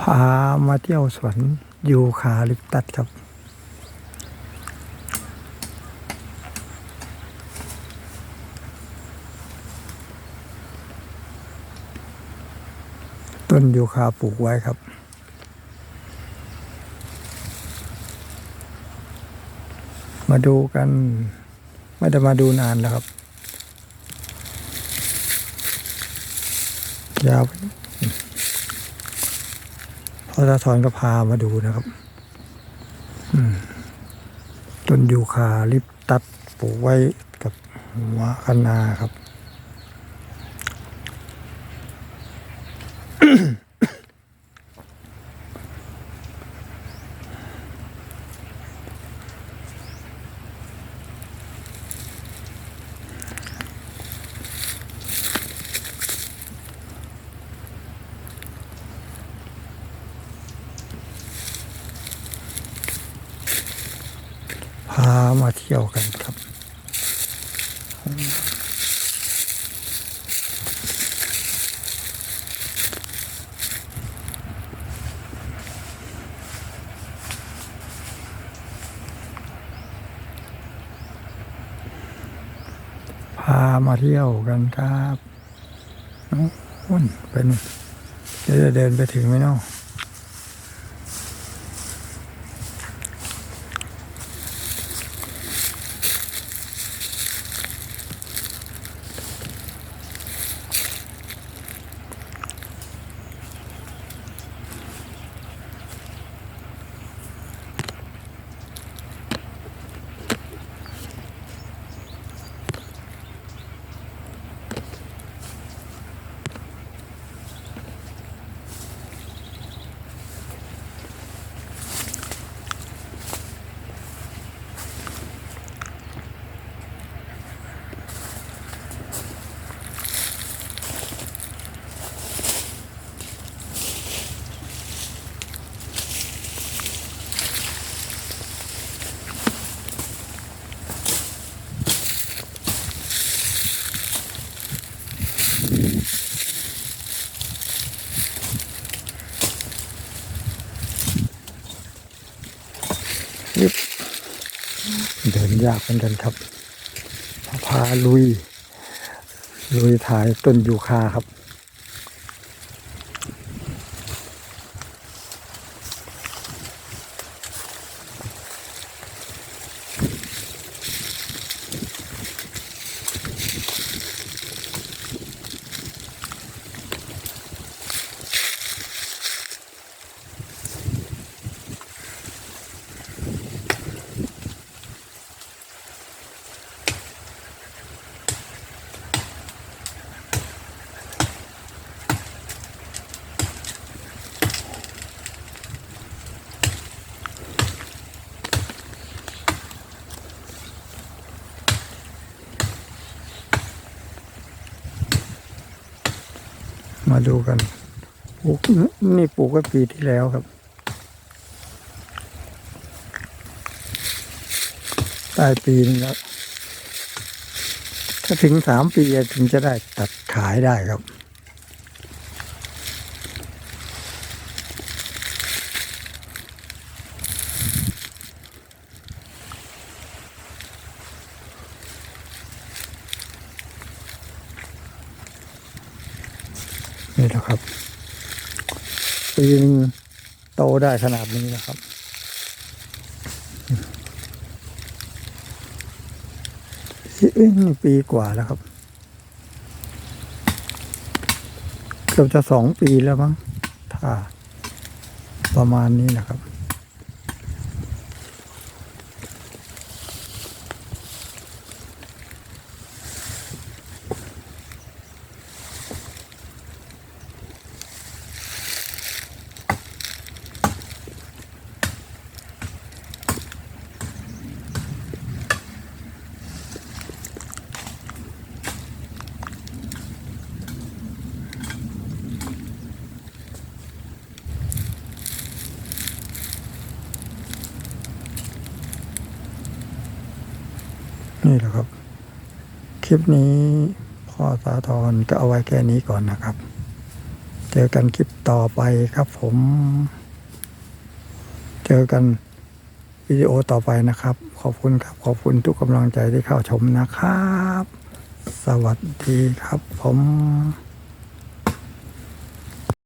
พามาเที่ยวสวนยูคาลิปตัสครับ ต้นยูคาปลูกไว้ครับ มาดูกัน ไม่ได้มาดูนานแล้วครับ ยาวไป พอตาถอนก็พามาดูนะครับต้นยูคาลิปตัสปลูกไว้กับหัวคะนาครับ มาเที่ยวกันครับ พามาเที่ยวกันครับนู้นเป็นจะเดินไปถึงไหมเนาะ ยิบเดินยากเหมือนกันครับพาลุย ลุยถ่ายต้นยูคาครับ มาดูกันปลูกนี่ปลูกก็ปีที่แล้วครับได้ปีนึงแล้ว ถ้าถึงสามปีถึงจะได้ตัดขายได้ครับ นี่แหละครับ ปีนึงโตได้ขนาดนี้นะครับเอ้นปีกว่าแล้วครับเกือบจะสองปีแล้วมั้งถ้าประมาณนี้นะครับ นี่แหละครับ คลิปนี้พ่อสาธรก็เอาไว้แค่นี้ก่อนนะครับ เจอกันคลิปต่อไปครับผม เจอกันวิดีโอต่อไปนะครับ ขอบคุณครับ ขอบคุณทุกกำลังใจที่เข้าชมนะครับ สวัสดีครับผม